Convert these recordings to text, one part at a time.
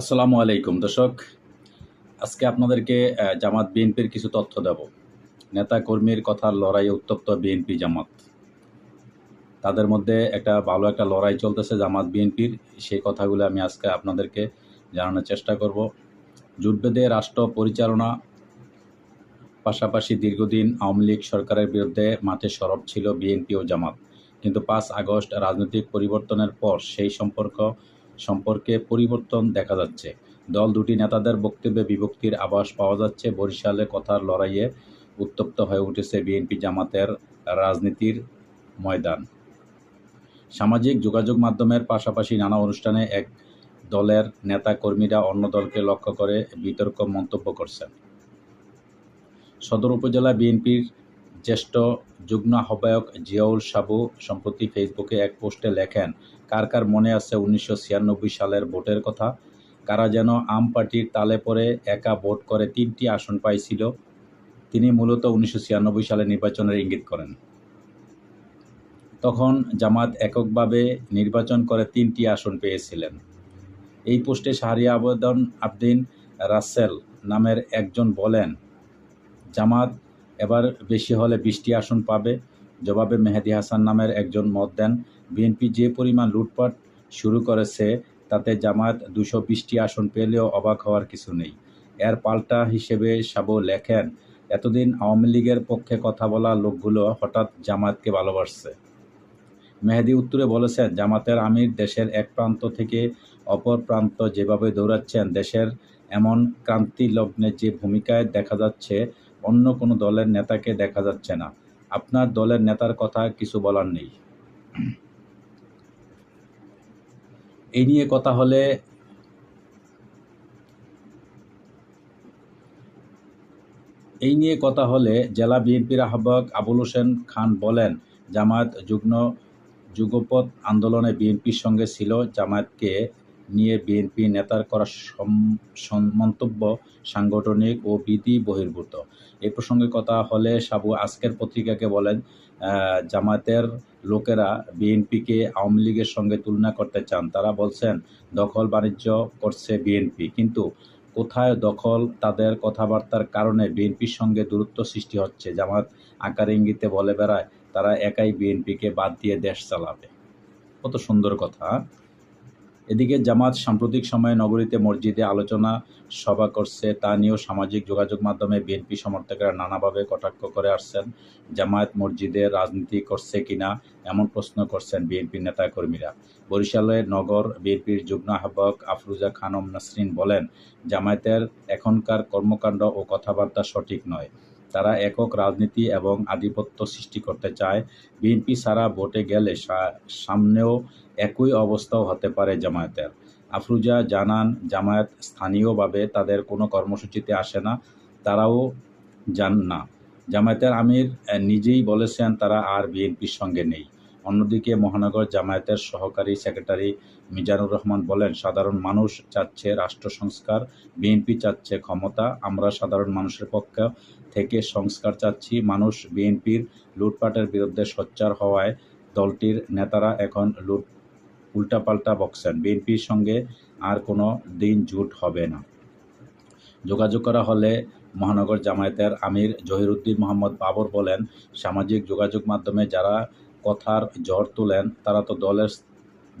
আসসালামু আলাইকুম, দর্শক। আজকে আপনাদেরকে জামাত বিএনপির কিছু তথ্য দেব। নেতা কর্মীর কথার লড়াইয়ে উত্তপ্ত বিএনপি জামাত। তাদের মধ্যে একটা ভালো একটা লড়াই চলতেছে জামাত বিএনপির। সেই কথাগুলো আমি আজকে আপনাদেরকে জানানোর চেষ্টা করব। জুটবেদে রাষ্ট্র পরিচালনা, পাশাপাশি দীর্ঘদিন আওয়ামী লীগ সরকারের বিরুদ্ধে মাঠে সরব ছিল বিএনপি ও জামাত। কিন্তু পাঁচ আগস্ট রাজনৈতিক পরিবর্তনের পর সেই সম্পর্ক সম্পর্কে পরিবর্তন দেখা যাচ্ছে। দল দুটি নেতাদের বক্তব্যে বিভক্তির আভাস পাওয়া যাচ্ছে। বরিশালে কথার লড়াইয়ে উত্তপ্ত হয়ে উঠেছে বিএনপি জামাতের রাজনীতির ময়দান। সামাজিক যোগাযোগ মাধ্যমের পাশাপাশি নানা অনুষ্ঠানে এক দলের নেতা কর্মীরা অন্য দলকে লক্ষ্য করে বিতর্ক মন্তব্য করছেন। সদর উপজেলা বিএনপির জ্যেষ্ঠ যুগ্ম আহ্বায়ক জিয়াউল সাবু সম্প্রতি ফেসবুকে এক পোস্টে লেখেন, কার কার মনে আছে উনিশশো ছিয়ানব্বই সালের ভোটের কথা? কারা যেন আম পার্টির তালে পরে একা ভোট করে তিনটি আসন পাইছিল? তিনি মূলত উনিশশো ছিয়ানব্বই সালে নির্বাচনের ইঙ্গিত করেন। তখন জামাত এককভাবে নির্বাচন করে তিনটি আসন পেয়েছিলেন। এই পোস্টে শাহরিয়া আবেদন আবদিন রাসেল নামের একজন বলেন, জামাত এবার বেশি হলে বিশটি আসন পাবে। জবাবে মেহেদি হাসান নামের একজন মত দেন, বিএনপি যে পরিমাণ লুটপাট শুরু করেছে, তাতে জামাত দুশো বিশটি আসন পেলেও অবাক হওয়ার কিছু নেই। এর পাল্টা হিসেবে সাবু লেখেন, এতদিন আওয়ামী লীগের পক্ষে কথা বলা লোকগুলো হঠাৎ জামাতকে ভালোবাসছে। মেহেদি উত্তরে বলেছেন, জামাতের আমির দেশের এক প্রান্ত থেকে অপর প্রান্ত যেভাবে দৌড়াচ্ছেন, দেশের এমন ক্রান্তি লগ্নে যে ভূমিকায় দেখা যাচ্ছে অন্য কোনো দলের নেতাকে দেখা যাচ্ছে না। আপনার দলের নেতার কথা কিছু বলার নেই। এই নিয়ে কথা হলে এই নিয়ে কথা হলে জেলা বিএনপির আহ্বায়ক আবুল হোসেন খান বলেন, জামায়াত যুগ্ম যুগপৎ আন্দোলনে বিএনপির সঙ্গে ছিল, জামায়াতকে নিয়ে বিএনপি নেতার করা মন্তব্য সাংগঠনিক ও বিধি বহির্ভূত। এ প্রসঙ্গে কথা হলে সাবু আজকের পত্রিকাকে বলেন আহ, জামায়াতের লোকেরা বিএনপিকে আওয়ামী লীগের সঙ্গে তুলনা করতে চান। তারা বলছেন দখল বাণিজ্য করছে বিএনপি। কিন্তু কোথায় দখল তাদের কথাবার্তার কারণে বিএনপির সঙ্গে দূরত্ব সৃষ্টি হচ্ছে। জামাত আকার ইঙ্গিতে বলে বেড়ায় তারা একাই বিএনপিকে বাদ দিয়ে দেশ চালাবে। কত সুন্দর কথা এদিকে জামাত সাম্প্রতিক সময়ে নগরীতে মসজিদে আলোচনা সভা করছে। তা নিয়েও সামাজিক যোগাযোগ মাধ্যমে বিএনপি সমর্থকেরা নানাভাবে কটাক্ষ করে আসছেন। জামায়াত মসজিদে রাজনীতি করছে কিনা এমন প্রশ্ন করছেন বিএনপি নেতাকর্মীরা। বরিশালের নগর বিএনপির যুগ্ম আহ্বায়ক আফরুজা খানম নাসরিন বলেন, জামায়াতের এখনকার কর্মকাণ্ড ও কথাবার্তা সঠিক নয়। তারা একক রাজনীতি এবং আধিপত্য সৃষ্টি করতে চায়। বিএনপি ছাড়া ভোটে গেলে সামনেও একই অবস্থাও হতে পারে জামায়াতের। আফরুজা জানান, জামায়াত স্থানীয়ভাবে তাদের কোনো কর্মসূচিতে আসে না, তারাও জান না। জামায়াতের আমির নিজেই বলেছেন তারা আর বিএনপির সঙ্গে নেই। অন্যদিকে মহানগর জামায়াতের সহকারী সেক্রেটারি মিজানুর রহমান বলেন, সাধারণ মানুষ চাচ্ছে রাষ্ট্র সংস্কার, বিএনপি চাচ্ছে ক্ষমতা, আমরা সাধারণ মানুষের পক্ষ থেকে সংস্কার চাচ্ছি। মানুষ বিএনপির লুটপাটের বিরুদ্ধে সোচ্চার হওয়ায় দলটির নেতারা এখন লুট, উল্টাপাল্টা বকছেন। বিএনপির সঙ্গে আর কোনো দিন জুট হবে না। যোগাযোগ করা হলে মহানগর জামায়াতের আমির জহিরুদ্দিন মোহাম্মদ বাবর বলেন, সামাজিক যোগাযোগ মাধ্যমে যারা কথার ঝড় তোলেন, তারা তো দলের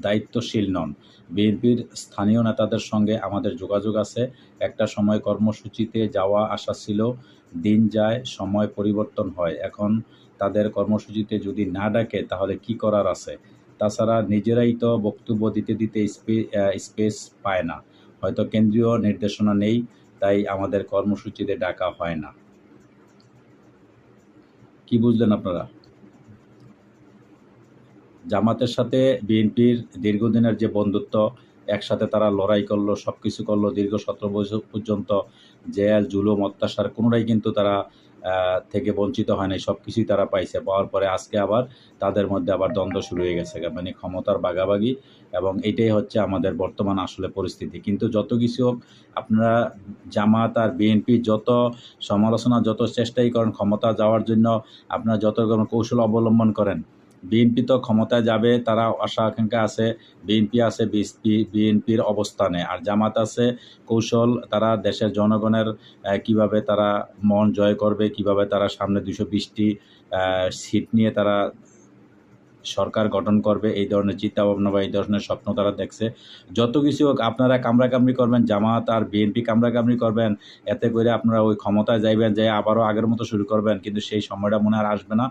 দায়িত্বশীল নন। বিএনপির স্থানীয় নেতাদের সঙ্গে আমাদের যোগাযোগ আছে। একটা সময় কর্মসূচিতে যাওয়া আসা ছিল, দিন যায়, সময় পরিবর্তন হয়। এখন তাদের কর্মসূচিতে যদি না ডাকে, তাহলে কি করার আছে? তাছাড়া নিজেরাই তো বক্তব্য দিতে দিতে স্পে- স্পেস পায় না। হয়তো কেন্দ্রীয় নির্দেশনা নেই, তাই আমাদের কর্মসূচিতে ডাকা হয় না। কি বুঝলেন আপনারা? জামাতের সাথে বিএনপির দীর্ঘদিনের যে বন্ধুত্ব, একসাথে তারা লড়াই করল সব কিছু করল, দীর্ঘ সতেরো বছর পর্যন্ত জেল, জুলুম, অত্যাচার, কোনোটাই কিন্তু তারা থেকে বঞ্চিত হয় নাই। সব কিছুই তারা পাইছে। পাওয়ার পরে আজকে আবার তাদের মধ্যে আবার দ্বন্দ্ব শুরু হয়ে গেছে। মানে ক্ষমতার বাগাবাগি এবং এটাই হচ্ছে আমাদের বর্তমান আসলে পরিস্থিতি। কিন্তু যত কিছু হোক, আপনারা জামাত আর বিএনপি যত সমালোচনা, যত চেষ্টাই করেন ক্ষমতা যাওয়ার জন্য, আপনারা যত কৌশল অবলম্বন করেন বিএনপি তো ক্ষমতায় যাবে, তারা আশা আকাঙ্ক্ষা আছে, বিএনপি আছে, বিএসপি, বিএনপির অবস্থানে। আর জামাত আছে, কৌশল, তারা দেশের জনগণের কীভাবে তারা মন জয় করবে, কীভাবে তারা সামনে দুশো বিশটি সিট নিয়ে তারা সরকার গঠন করবে, এই ধরনের চিন্তা ভাবনা বা এই ধরনের স্বপ্ন তারা দেখছে। যত কিছু হোক, আপনারা কামড়াকামড়ি করবেন, জামাত আর বিএনপি কামড়াকামড়ি করবেন, এতে করে আপনারা ওই ক্ষমতায় যাইবেন যে আবারও আগের মতো শুরু করবেন, কিন্তু সেই সময়টা মনে আর আসবে না।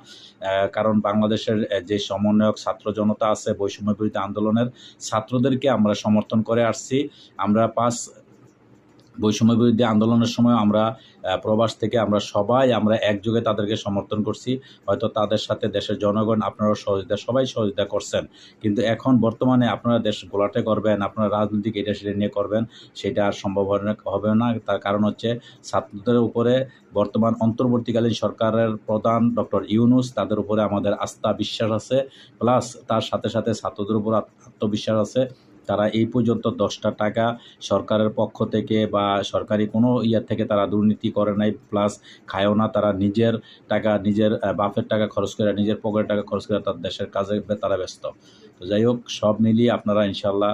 কারণ বাংলাদেশের যে সমন্বয়ক ছাত্র জনতা আছে বৈষম্য বিরোধী আন্দোলনের, ছাত্রদেরকে আমরা সমর্থন করে আসছি। আমরা পাঁচ বৈষম্য বিরোধী আন্দোলনের সময় আমরা প্রবাস থেকে আমরা সবাই আমরা একযোগে তাদেরকে সমর্থন করছি। হয়তো তাদের সাথে দেশের জনগণ আপনারা সহযোগিতা, সবাই সহযোগিতা করছেন। কিন্তু এখন বর্তমানে আপনারা দেশ গোলাটে করবেন, আপনারা রাজনৈতিক এটা সেটা নিয়ে করবেন, সেটা আর সম্ভব হবে না- হবে না। তার কারণ হচ্ছে ছাত্রদের উপরে বর্তমান অন্তর্বর্তীকালীন সরকারের প্রধান ডক্টর ইউনুস, তাদের উপরে আমাদের আস্থা, বিশ্বাস আছে। প্লাস তার সাথে সাথে ছাত্রদের উপর আত্মবিশ্বাস আছে। তারা এই পর্যন্ত দশটা টাকা সরকারের পক্ষ থেকে বা সরকারি কোনো ইয়ার থেকে তারা দুর্নীতি করে নাই প্লাস খায়ও না, তারা নিজের টাকা, নিজের বাপের টাকা খরচ করে, নিজের পকেটের টাকা খরচ করে তার দেশের কাজে তারা ব্যস্ত। তো যাই হোক, সব মিলিয়ে আপনারা ইনশাল্লাহ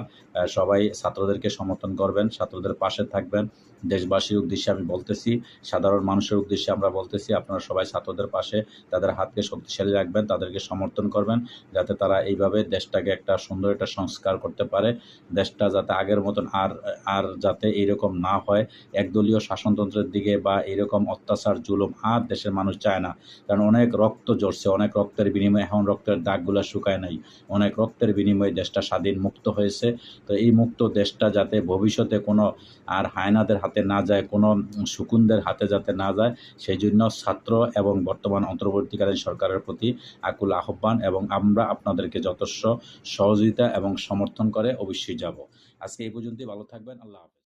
সবাই ছাত্রদেরকে সমর্থন করবেন, ছাত্রদের পাশে থাকবেন। দেশবাসীর উদ্দেশ্যে আমি বলতেছি, সাধারণ মানুষের উদ্দেশ্যে আমরা বলতেছি, আপনারা সবাই ছাত্রদের পাশে তাদের হাতকে শক্তিশালী রাখবেন, তাদেরকে সমর্থন করবেন, যাতে তারা এইভাবে দেশটাকে একটা সুন্দর একটা সংস্কার করতে পারে। দেশটা যাতে আগের মতন আর আর যাতে এরকম না হয়, একদলীয় শাসনতন্ত্রের দিকে বা এরকম অত্যাচার, জুলুম আর দেশের মানুষ চায় না। কারণ অনেক রক্ত ঝরছে, অনেক রক্তের বিনিময়ে এখন রক্তের দাগগুলো শুকায় নাই, অনেক রক্তের বিনিময়ে দেশটা স্বাধীন মুক্ত হয়েছে। তো এই মুক্ত দেশটা যাতে ভবিষ্যতে কোনো আর হায়নাদের হাতে না যায়, কোনো সুকুনদের হাতে যাতে না যায় সেই জন্য ছাত্র এবং বর্তমান অন্তর্বর্তীকালীন সরকারের প্রতি আকুল আহ্বান এবং আমরা আপনাদেরকে যথেষ্ট সহযোগিতা এবং সমর্থন করে অবশ্যই যাব। আজকে এই পর্যন্তই, ভালো থাকবেন, আল্লাহ হাফেজ।